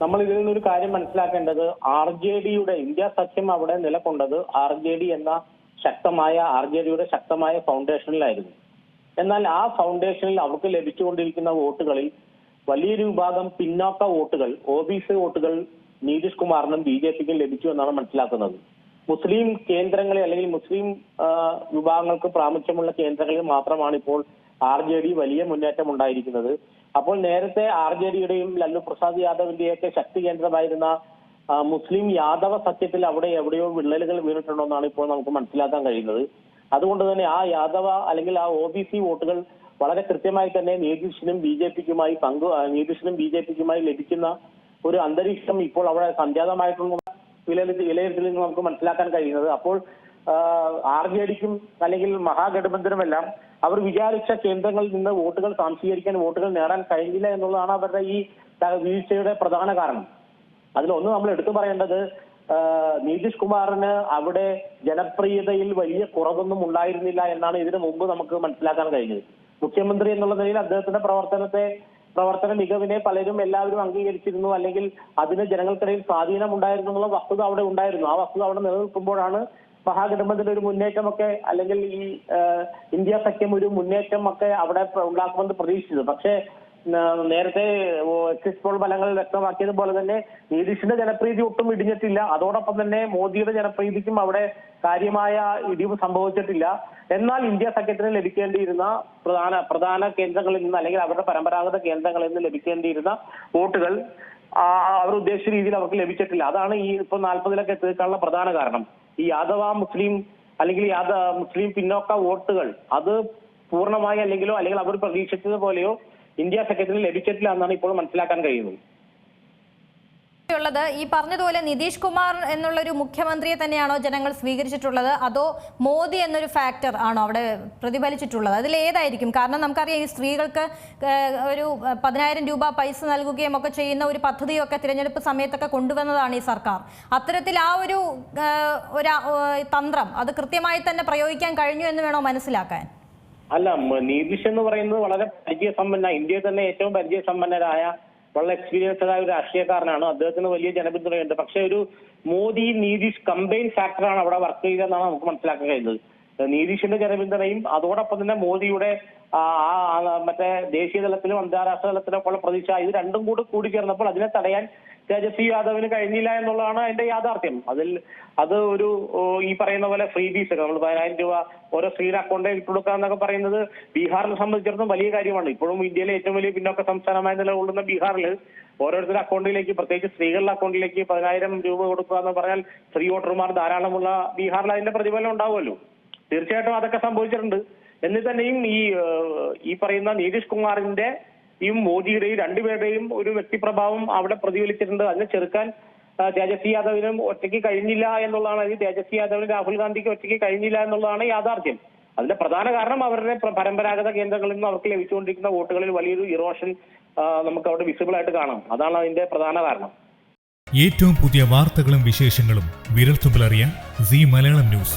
നമ്മൾ ഇതിൽ നിന്നൊരു കാര്യം മനസ്സിലാക്കേണ്ടത് ആർ ജെ ഡിയുടെ ഇന്ത്യ സഖ്യം അവിടെ നിലകൊണ്ടത് ആർ ജെ ഡി എന്ന ശക്തമായ ആർ ജെ ഡിയുടെ ശക്തമായ ഫൗണ്ടേഷനിലായിരുന്നു എന്നാൽ ആ ഫൗണ്ടേഷനിൽ അവർക്ക് ലഭിച്ചുകൊണ്ടിരിക്കുന്ന വോട്ടുകളിൽ വലിയൊരു വിഭാഗം പിന്നോക്ക വോട്ടുകൾ ഒ ബി സി വോട്ടുകൾ നിതീഷ് കുമാറിനും ബി ജെ പിക്കും ലഭിച്ചു എന്നാണ് മനസ്സിലാക്കുന്നത്. മുസ്ലിം കേന്ദ്രങ്ങളെ അല്ലെങ്കിൽ മുസ്ലിം വിഭാഗങ്ങൾക്ക് പ്രാമുഖ്യമുള്ള കേന്ദ്രങ്ങളിൽ മാത്രമാണ് ഇപ്പോൾ ആർ ജെ ഡി വലിയ മുന്നേറ്റം ഉണ്ടായിരിക്കുന്നത് അപ്പോൾ നേരത്തെ ആർ ജെ ഡിയുടെയും ലല്ലു പ്രസാദ് യാദവിന്റെയൊക്കെ ശക്തി കേന്ദ്രമായിരുന്ന മുസ്ലിം യാദവ സഖ്യത്തിൽ അവിടെ എവിടെയോ വിള്ളലുകൾ വീണിട്ടുണ്ടെന്നാണ് ഇപ്പോൾ നമുക്ക് മനസ്സിലാക്കാൻ കഴിയുന്നത്. അതുകൊണ്ട് തന്നെ ആ യാദവ അല്ലെങ്കിൽ ആ ഒ ബി സി വോട്ടുകൾ വളരെ കൃത്യമായി തന്നെ നീതീഷിനും ബി ജെ പിക്കുമായി പങ്കു നീതീഷിനും ബി ജെ പിക്കുമായി ലഭിക്കുന്ന ഒരു അന്തരീക്ഷം ഇപ്പോൾ അവിടെ സംജാതമായിട്ടുള്ള വിലയിരുത്തി വിലയിരുത്തലിൽ നിന്ന് നമുക്ക് മനസ്സിലാക്കാൻ കഴിയുന്നത്. അപ്പോൾ ആർ ജെ ഡിക്കും അല്ലെങ്കിൽ മഹാഗഠബന്ധനുമെല്ലാം അവർ വിചാരിച്ച കേന്ദ്രങ്ങളിൽ നിന്ന് വോട്ടുകൾ സാംശീകരിക്കാൻ വോട്ടുകൾ നേടാൻ കഴിഞ്ഞില്ല എന്നുള്ളതാണ് അവരുടെ ഈ വീഴ്ചയുടെ പ്രധാന കാരണം. അതിലൊന്ന് നമ്മൾ എടുത്തു പറയേണ്ടത് നിതീഷ് കുമാറിന് അവിടെ ജനപ്രിയതയിൽ വലിയ കുറവൊന്നും ഉണ്ടായിരുന്നില്ല എന്നാണ് ഇതിനു മുമ്പ് നമുക്ക് മനസ്സിലാക്കാൻ കഴിഞ്ഞത്. മുഖ്യമന്ത്രി എന്നുള്ള നിലയിൽ അദ്ദേഹത്തിന്റെ പ്രവർത്തനത്തെ പ്രവർത്തന മികവിനെ പലരും എല്ലാവരും അംഗീകരിച്ചിരുന്നു അല്ലെങ്കിൽ അതിന് ജനങ്ങൾക്കിടയിൽ സ്വാധീനം ഉണ്ടായിരുന്നു എന്നുള്ള വസ്തുത അവിടെ ഉണ്ടായിരുന്നു. ആ വസ്തുത അവിടെ നിലനിൽക്കുമ്പോഴാണ് മഹാഗഠബന്ധന്റെ ഒരു മുന്നേറ്റമൊക്കെ അല്ലെങ്കിൽ ഈ ഇന്ത്യ സഖ്യം ഒരു മുന്നേറ്റം ഒക്കെ അവിടെ ഉണ്ടാക്കുമെന്ന് പ്രതീക്ഷിച്ചത് പക്ഷേ നേരത്തെ ഓ, എക്സിറ്റ് പോൾ ഫലങ്ങൾ വ്യക്തമാക്കിയതുപോലെ തന്നെ നിതീഷിന്റെ ജനപ്രീതി ഒട്ടും ഇടിഞ്ഞിട്ടില്ല. അതോടൊപ്പം തന്നെ മോദിയുടെ ജനപ്രീതിക്കും അവിടെ കാര്യമായ ഇടിവ് സംഭവിച്ചിട്ടില്ല. എന്നാൽ ഇന്ത്യ സഖ്യത്തിന് ലഭിക്കേണ്ടിയിരുന്ന പ്രധാന പ്രധാന കേന്ദ്രങ്ങളിൽ നിന്ന് അല്ലെങ്കിൽ അവരുടെ പരമ്പരാഗത കേന്ദ്രങ്ങളിൽ നിന്ന് ലഭിക്കേണ്ടിയിരുന്ന വോട്ടുകൾ അവർ ഉദ്ദേശിച്ച രീതിയിൽ അവർക്ക് ലഭിച്ചിട്ടില്ല. അതാണ് ഈ ഇപ്പൊ നാൽപ്പതിലൊക്കെ എത്തിക്കാനുള്ള പ്രധാന കാരണം. ഈ യാദവ മുസ്ലിം അല്ലെങ്കിൽ യാദ മുസ്ലിം പിന്നോക്ക വോട്ടുകൾ അത് പൂർണമായി അല്ലെങ്കിലോ അല്ലെങ്കിൽ അവർ പ്രതീക്ഷിച്ചത് പോലെയോ ഇന്ത്യ സെക്രട്ടറി ലഭിച്ചിട്ടില്ല എന്നാണ് ഇപ്പോൾ മനസ്സിലാക്കാൻ കഴിയുന്നത്. ഉള്ളത്. ഈ പറഞ്ഞതുപോലെ നിതീഷ് കുമാർ എന്നുള്ളൊരു മുഖ്യമന്ത്രിയെ തന്നെയാണോ ജനങ്ങൾ സ്വീകരിച്ചിട്ടുള്ളത്? അതോ മോദി എന്നൊരു ഫാക്ടർ ആണോ അവിടെ പ്രതിഫലിച്ചിട്ടുള്ളത്? അതിൽ ഏതായിരിക്കും? കാരണം നമുക്കറിയാം ഈ സ്ത്രീകൾക്ക് ഒരു പതിനായിരം രൂപ പൈസ നൽകുകയും ഒക്കെ ചെയ്യുന്ന ഒരു പദ്ധതിയൊക്കെ തിരഞ്ഞെടുപ്പ് സമയത്തൊക്കെ കൊണ്ടുവന്നതാണ് ഈ സർക്കാർ. അത്തരത്തിൽ ആ ഒരു ഒരു തന്ത്രം അത് കൃത്യമായി തന്നെ പ്രയോഗിക്കാൻ കഴിഞ്ഞു എന്ന് വേണോ മനസ്സിലാക്കാൻ? അല്ല നീതിഷ് എന്ന് പറയുന്നത് വളരെ പരിചയസമ്പന്ന ഇന്ത്യയിൽ തന്നെ ഏറ്റവും പരിചയസമ്പന്നരായ വളരെ എക്സ്പീരിയൻസ്ഡ് ആയ ഒരു രാഷ്ട്രീയക്കാരനാണ്. അദ്ദേഹത്തിന് വലിയ ജനപിന്തുണയുണ്ട്. പക്ഷേ ഒരു മോദി നീതീഷ് കമ്പൈൻ ഫാക്ടറാണ് അവിടെ വർക്ക് ചെയ്തതെന്നാണ് നമുക്ക് മനസ്സിലാക്കാൻ കഴിയുന്നത്. നീതീഷിന്റെ ജനപിന്തുണയും അതോടൊപ്പം തന്നെ മോദിയുടെ മറ്റേ ദേശീയ തലത്തിലും അന്താരാഷ്ട്ര തലത്തിലും ഉള്ള പ്രതീക്ഷ. ഇത് രണ്ടും കൂടെ കൂടി ചേർന്നപ്പോൾ അതിനെ തടയാൻ തേജസ്വി യാദവിന് കഴിഞ്ഞില്ല എന്നുള്ളതാണ് അതിന്റെ യാഥാർത്ഥ്യം. അതിൽ അത് ഒരു ഈ പറയുന്ന പോലെ ഫ്രീ ബീസ് നമ്മൾ പതിനായിരം രൂപ ഓരോ സ്ത്രീയുടെ അക്കൗണ്ടിൽ ഇട്ടു കൊടുക്കുക എന്നൊക്കെ പറയുന്നത് ബീഹാറിനെ സംബന്ധിച്ചിടത്തോളം വലിയ കാര്യമാണ്. ഇപ്പോഴും ഇന്ത്യയിലെ ഏറ്റവും വലിയ പിന്നോക്ക സംസ്ഥാനമായി നിലകൊള്ളുന്ന ബീഹാറിൽ ഓരോരുത്തരുടെ അക്കൗണ്ടിലേക്ക് പ്രത്യേകിച്ച് സ്ത്രീകളുടെ അക്കൗണ്ടിലേക്ക് പതിനായിരം രൂപ കൊടുക്കുക എന്ന് പറഞ്ഞാൽ സ്ത്രീ വോട്ടർമാർ ധാരാളമുള്ള ബീഹാറിൽ അതിന്റെ പ്രതിഫലം ഉണ്ടാവുമല്ലോ. തീർച്ചയായിട്ടും അതൊക്കെ സംഭവിച്ചിട്ടുണ്ട്. എന്നിട്ട് തന്നെയും ഈ ഈ പറയുന്ന നീതീഷ് കുമാറിന്റെ ഈ മോദിയുടെയും രണ്ടുപേരുടെയും ഒരു വ്യക്തിപ്രഭാവം അവിടെ പ്രതിഫലിച്ചിട്ടുണ്ട്. അതിനെ ചെറുക്കാൻ തേജസ്വി യാദവിനും ഒറ്റയ്ക്ക് കഴിഞ്ഞില്ല എന്നുള്ളതാണ്. അതിൽ തേജസ്വി യാദവിനും രാഹുൽ ഗാന്ധിക്ക് ഒറ്റയ്ക്ക് കഴിഞ്ഞില്ല എന്നുള്ളതാണ് യാഥാർത്ഥ്യം. അതിന്റെ പ്രധാന കാരണം അവരുടെ പരമ്പരാഗത കേന്ദ്രങ്ങളിൽ നിന്ന് അവർക്ക് ലഭിച്ചുകൊണ്ടിരിക്കുന്ന വോട്ടുകളിൽ വലിയൊരു ഇറോഷൻ നമുക്ക് അവിടെ വിസിബിൾ ആയിട്ട് കാണാം. അതാണ് അതിന്റെ പ്രധാന കാരണം. ഏറ്റവും പുതിയ വാർത്തകളും വിശേഷങ്ങളും വിരൽത്തുമ്പിൽ അറിയാൻ സി മലയാളം ന്യൂസ്.